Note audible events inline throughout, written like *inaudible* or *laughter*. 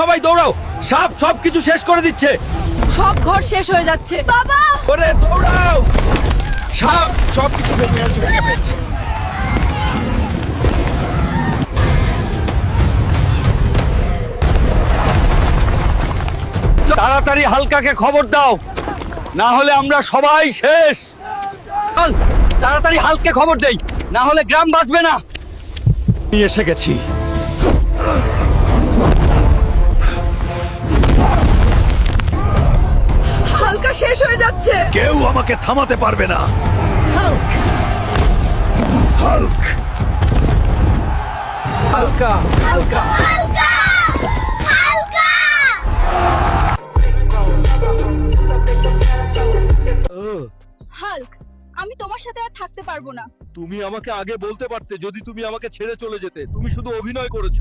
সবাই দৌড়াও। সাপ সব কিছু শেষ করে দিচ্ছে। সব ঘর শেষ হয়ে যাচ্ছে। বাবা! ওরে দৌড়াও! সাপ সব কিছু ভেঙে ফেলছে ভেঙে ফেলছে। তাড়াতাড়ি হালকাকে খবর দাও না হলে আমরা সবাই শেষ। তাড়াতাড়ি হালকে খবর দেই না হলে গ্রাম বাঁচবে না। এসে গেছি। শেষ হয়ে যাচ্ছে। কেউ আমাকে থামাতে পারবে না। হাল্ক। হাল্ক। হালকা। হালকা। হাল্ক। আমি তোমার সাথে আর থাকতে পারব না। তুমি আমাকে আগে বলতে পারতে যদি তুমি আমাকে ছেড়ে চলে যেতে। তুমি শুধু অভিনয় করেছ।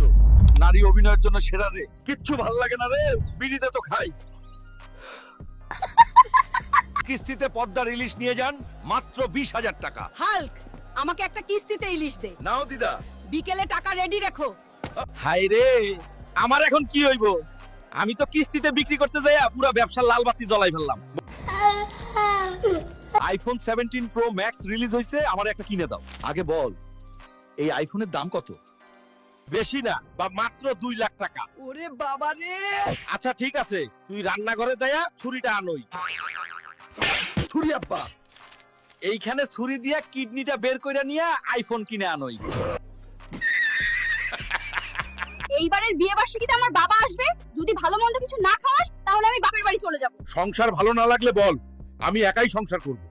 নারী অভিনয়ের জন্য সেরা রে। কিচ্ছু ভালো লাগে না রে। বিড়িতে তো খাই। কিস্তিতে পদ্মার ইলিশ নিয়ে যান মাত্র বিশ হাজার টাকা। হাল্ক আমাকে একটা কিস্তিতে ইলিশ দে। নাও দিদা। বিকেলে টাকা রেডি রেখো। হাই রে আমার এখন কি হইব? আমি তো কিস্তিতে বিক্রি করতে যাইয়া পুরো ব্যবসার লাল বাতি জ্বলাই ফেললাম। আইফোন 17 প্রো ম্যাক্স রিলিজ হইছে আমার একটা কিনে দাও। আগে বল এই আইফোনের দাম কত? বেশি না বা মাত্র দুই লাখ টাকা। ওরে বাবা রে! আচ্ছা ঠিক আছে তুই রান্নাঘরে যাইয়া ছুরিটা আনই। ছুরি আব্বা। এইখানে ছুরি দিয়া কিডনিটা বের কইরা নিয়া আইফোন কিনে আনই। এইবারের বিয়ে বার্ষিকীতে আমার বাবা আসবে। যদি ভালো মন্দ কিছু না খাওয়াস তাহলে আমি বাপের বাড়ি চলে যাব। সংসার ভালো না লাগলে বল আমি একাই সংসার করব।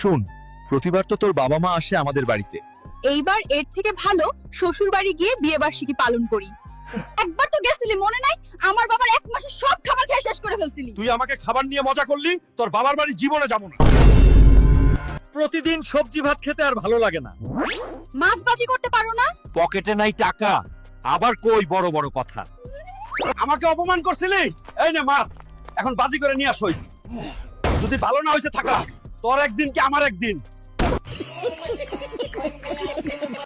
শুন প্রতিবার তো তোর বাবা মা আসে আমাদের বাড়িতে। এইবার এর থেকে ভালো শ্বশুর বাড়ি গিয়ে বিয়ে বার্ষিকী পালন করি। একবার তো গেছিলি মনে নাই? করে ফেলছিলি? তুই আমাকে খাবার নিয়ে মজা করলি তোর বাবার বাড়ি জীবনে যাব না। প্রতিদিন সবজি ভাত খেতে আর ভালো লাগে না। মাছ বাজি করতে পারো না? পকেটে নাই টাকা। আবার কই বড় বড় কথা। আমাকে অপমান করছিলি? এই নে মাছ এখন বাজি করে নিয়ে আসই যদি ভালো না হইছে থাকা তোর একদিন কি আমার একদিন?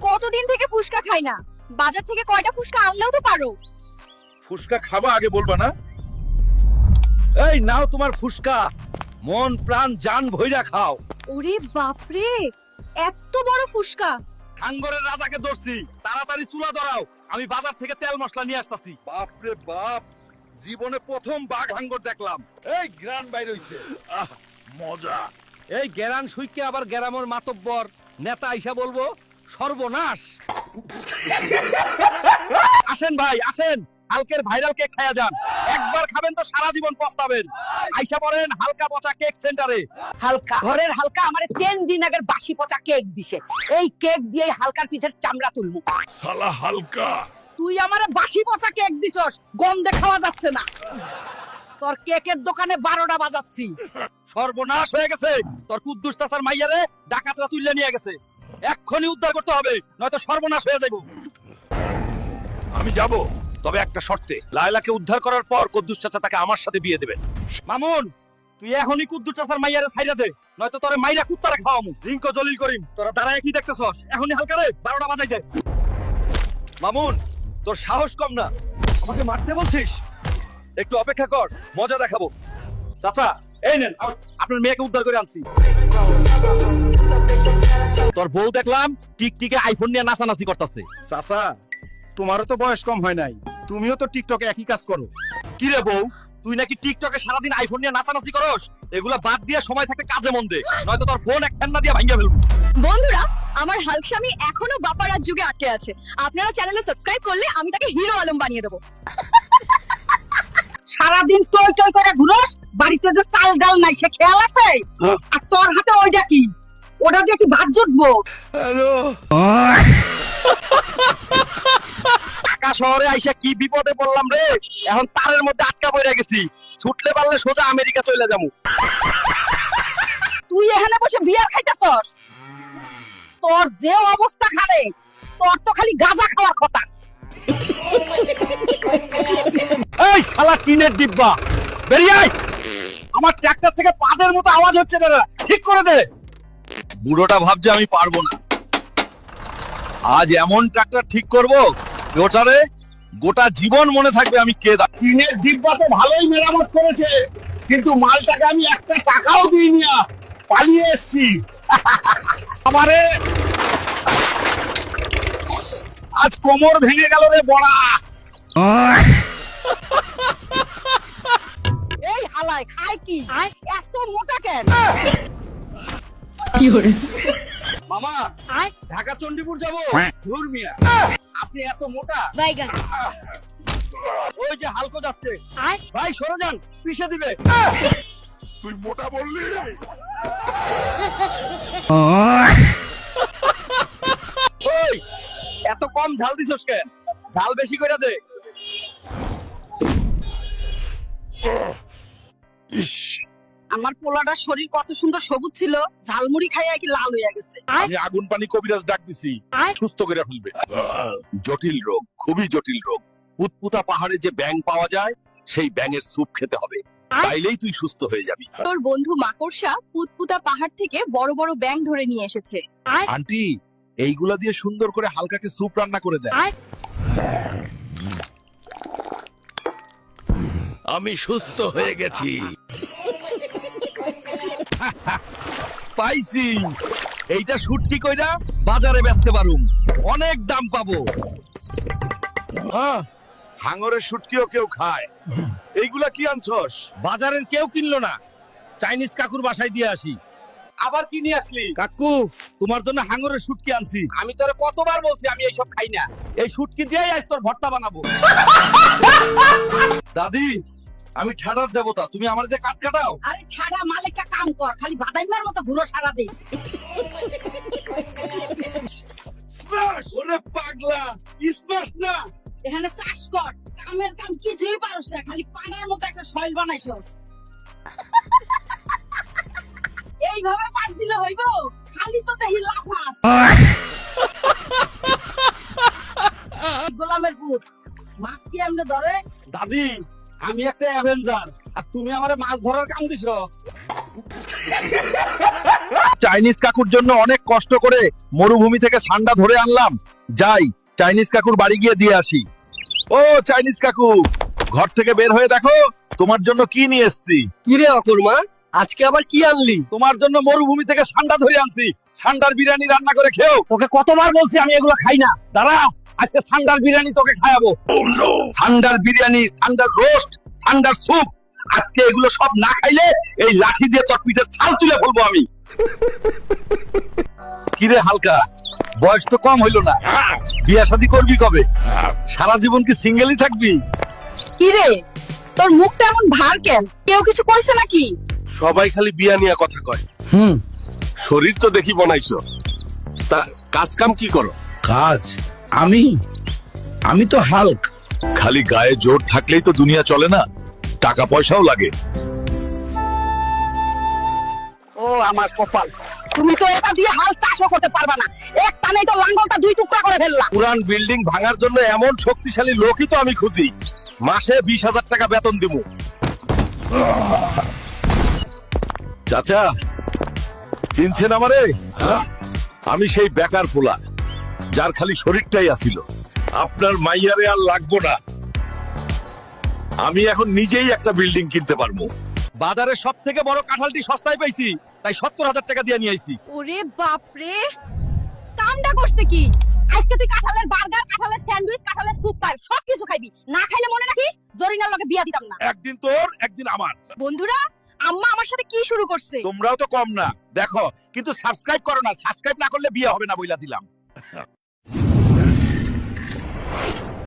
কতদিন থেকে ফুসকা খাই না? বাজার থেকে কয়টা ফুসকা আনলেও তো পারো। ফুসকা খাবা আগে বলবা না? এই নাও তোমার ফুসকা। মন প্রাণ জান ভইরা খাও। ওরে বাপরে এত বড় ফুসকা। হাঙ্গরের রাজাকে ধরছি। তাড়াতাড়ি চুলা ধরাও। আমি বাজার থেকে তেল মশলা নিয়ে আসতাছি। বাপরে বাপ জীবনে প্রথম বাঘ হাঙ্গর দেখলাম। এই গ্রান বাইর হইছে। আহ মজা। এই গেরান সুইকে আবার গেরামর মাতব্বর। নেতা আইসা বলব সর্বনাশ। আসেন ভাই আসেন। হালকের ভাইরাল কেক খায়া যান। একবার খাবেন তো সারা জীবন পস্তাবেন। আইসা পড়েন হালকা পচা কেক সেন্টারে হালকা ঘরের হালকা আমারে তিন দিন আগের বাসি পচা কেক দিছে। এই কেক দিয়ে হালকার পিঠের চামড়া তুলমু সালা হালকা। তুই আমারে বাসি পচা কেক দিছস গন্ধে খাওয়া যাচ্ছে না। তোর কেকের দোকানে বারোটা বাজাচ্ছি। সর্বনাশ হয়ে গেছে। তোর কুদ্দুস চাচার মাইয়ারে ডাকাতরা তুললে নিয়ে গেছে। এক্ষুনি উদ্ধার করতে হবে নয়তো সর্বনাশ হয়ে যাইব। আমি যাব। তবে একটা শর্তে লায়লাকে উদ্ধার করার পর কুদ্দুস চাচা তাকে আমার সাথে বিয়ে দেবেন। মামুন তুই এখনই কুদ্দুস চাচার মাইয়ারে ছাইরা দে নয়তো তোরে মাইরা কুত্তারে খাওয়ামু। রিঙ্কো জলিল করিম তোরা দাঁড়ায় কি দেখতেছস? এখনই হালকা রে বারোটা বাজাই দে। মামুন তোর সাহস কম না। আমাকে মারতে বলছিস? একটু অপেক্ষা কর মজা দেখাবো। চাচা এই নেন আপনার মেয়েকে উদ্ধার করে আনছি। তোর বউ দেখলাম টিকটিকে আইফোন নিয়ে নাচানাচি করতেছে। চাচা তোমারও তো বয়স কম হয় নাই। তুমিও তো টিকটকে একই কাজ করো। কি রে বউ তুই নাকি টিকটকে সারাদিন আইফোন নিয়ে নাচানাচি করস? এগুলা বাদ দিয়ে সময় থাকতে কাজে মন দে নয়তো তোর ফোন এক ঠান্ডা দিয়ে ভাঙ্গা ফেলব। বন্ধুরা আমার হাল্ক স্বামী এখনও বাপারাজ যুগে আটকে আছে। আপনারা চ্যানেলে সাবস্ক্রাইব করলে আমি তাকে হিরো আলম বানিয়ে দেবো। সারাদিন টই টই করে ঘুরোস বাড়িতে যে চাল ডাল নাই সে খেয়াল আছে? আর তোর হাতে ওইটা কি? ওটা দিয়ে কি ভাত জুটবো? ঢাকা শহরে আইসা কি বিপদে পড়লাম রে? এখন তারের মধ্যে আটকা পড়ে গেছি। ছুটলে পারলে সোজা আমেরিকা চলে যাব। তুই এখানে বসে বিয়ার খাইতেছস? তোর যে অবস্থা খারে তোর তো খালি গাঁজা খাওয়ার কথা। এই শালা টিনের ডিব্বা বেরিয়ে আয়। আমার ট্রাক্টর থেকে পাদের মতো আওয়াজ হচ্ছে দাদা ঠিক করে দে। বুড়োটা ভাবছে আমি পারব না। আজ এমন ট্রাক্টর ঠিক করব ওটারে গোটা জীবন মনে থাকবে আমি কে দা টিনের ডিব্বা তো ভালোই মেরামত করেছে কিন্তু মালটাকে আমি একটা টাকাও দিইনি। পালিয়ে এসছি। আমারে আজ কোমর ভেঙে গেল রে বড়া। এই হালায় খায় কি? এত মোটা কেন? মামা ঢাকা চণ্ডীপুর যাব। ধুর মিয়া। আপনি এত মোটা। ওই যে হালকো যাচ্ছে। ভাই সরে যান। পিছে দিবে। তুই মোটা বললি ওই এত কম ঝাল দিছস কেন? ঝাল বেশি কইরা দে। ইস। আমার পোলাটার শরীর কত সুন্দর সবুজ ছিল ঝালমুড়ি খাইয়া কি লাল হইয়া গেছে। আমি আগুন পানি কবিরাজ ডাক দিছি সুস্থ করে ফেলবে। জটিল রোগ খুবই জটিল রোগ। পুতপুতা পাহাড়ে যে ব্যাং পাওয়া যায় সেই ব্যাঙের স্যুপ খেতে হবে। তাইলেই তুই সুস্থ হয়ে যাবি। তোর বন্ধু মাকড়সা পুতপুতা পাহাড় থেকে বড় বড় ব্যাং ধরে নিয়ে এসেছে। আন্টি এইগুলা দিয়ে সুন্দর করে হালকাকে স্যুপ রান্না করে দেয় আমি সুস্থ হয়ে গেছি। পাইছি। এইটা শুটকি কইরা বাজারে বেচতে পারুম। অনেক দাম পাবো। হ্যাঁ, হাঙরের শুটকিও কেউ খায়। এইগুলা কি আনছস? বাজারের কেউ কিনলো না। চাইনিজ কাকুর বাসায় দিয়ে আসি। আবার কি নিয়ে আসলি? কাকু তোমার জন্য হাঙরের শুটকি আনছি। আমি তোরে কতবার বলছি আমি এইসব খাই না। এই শুটকি দিয়েই আজ তোর ভর্তা বানাবো। *laughs* দাদি আমি ঠাডার দেবতা তুমি আমার দিয়ে কাট কাটাও? আরে ঠাডা মালিকা কাম কর খালি বাদাইমার মতো ঘুরো সারা দিন ওরে পাগলা স্মাশ না! এখানে চাষ কর কামের কাম কিছুই পারস না খালি পানার মতো একটা শৈল বানাইছস এইভাবে পাট দিলে হইব? খালি তো দেখি লাফাস। গোলামের পুত মাছ কি এমনি ধরে? দাদি আমি একটা অ্যাভেঞ্জার আর তুমি আমারে মাছ ধরার কাম দিছো। চাইনিজ কাকুর জন্য অনেক কষ্ট করে মরুভূমি থেকে সান্ডা ধরে আনলাম। যাই চাইনিজ কাকুর বাড়ি গিয়ে দিয়ে আসি। ও চাইনিজ কাকু ঘর থেকে বের হয়ে দেখো তোমার জন্য কি নিয়ে এসেছি? কিরে অকর্মা আজকে আবার কি আনলি? তোমার জন্য মরুভূমি থেকে সান্ডা ধরে আনছি। সান্ডার বিরিয়ানি রান্না করে খেও। তোকে কতবার বলছি আমি এগুলো খাই না। দাঁড়া। আজকে সান্ডার বিরিয়ানি তোকে খাওয়াবো। সান্ডার বিরিয়ানি সান্ডার রোস্ট সান্ডার স্যুপ। আজকে এগুলো সব না খাইলে এই লাঠি দিয়ে তোর পিঠে ছাল তুলে ফেলব আমি। কিরে হালকা বয়স তো কম হইল না। বিয়া শাদি করবি কবে? সারা জীবন কি সিঙ্গেলই থাকবি? কি রে তোর মুখটা এমন ভার কেন? কেউ কিছু কইছে নাকি? সবাই খালি বিয়া নিয়ে কথা কয়। হুম। শরীর তো দেখি বনাইছো। তা কাজ কাম কি করো? কাজ? আমি? আমি তো হাল্ক। খালি গায়ে জোর থাকলেই তো দুনিয়া চলে না। টাকা পয়সাও লাগে। ও আমার কপাল তুমি তো এটা দিয়ে হাল চাষও করতে পারবা না। এক টানেই তো লাঙ্গলটা দুই টুকরা করে ফেললা। পুরান বিল্ডিং ভাঙার জন্য এমন শক্তিশালী লোকই তো আমি খুঁজি। মাসে বিশ হাজার টাকা বেতন দিব। চাচা চিনছেন আমারে? আমি সেই বেকার পোলা। যার খালি শরীরটাই আছিল। আপনার মাইয়ারে আর লাগবো না। আমি এখন নিজেই একটা বিল্ডিং কিনতে পারব। বাজারে সব থেকে বড় কাঁঠালটি সস্তায় পাইছি তাই সত্তর হাজার টাকা দিয়ে নিয়ে আইছি। ওরে বাপরে! কামটা করছে কি? আজকে তুই কাঁঠালের বার্গার কাঁঠালের স্যান্ডউইচ কাঁঠালের স্যুপ পাই সব কিছু খাইবি। না খাইলে মনে রাখিস জরিনার লগে বিয়া দিতাম না। একদিন তোর একদিন আমার। বন্ধুরা আম্মা আমার সাথে কি শুরু করছে? তোমরাও তো কম না। দেখো কিন্তু সাবস্ক্রাইব করো না। সাবস্ক্রাইব না করলে বিয়ে হবে না বইলা দিলাম। Thank you.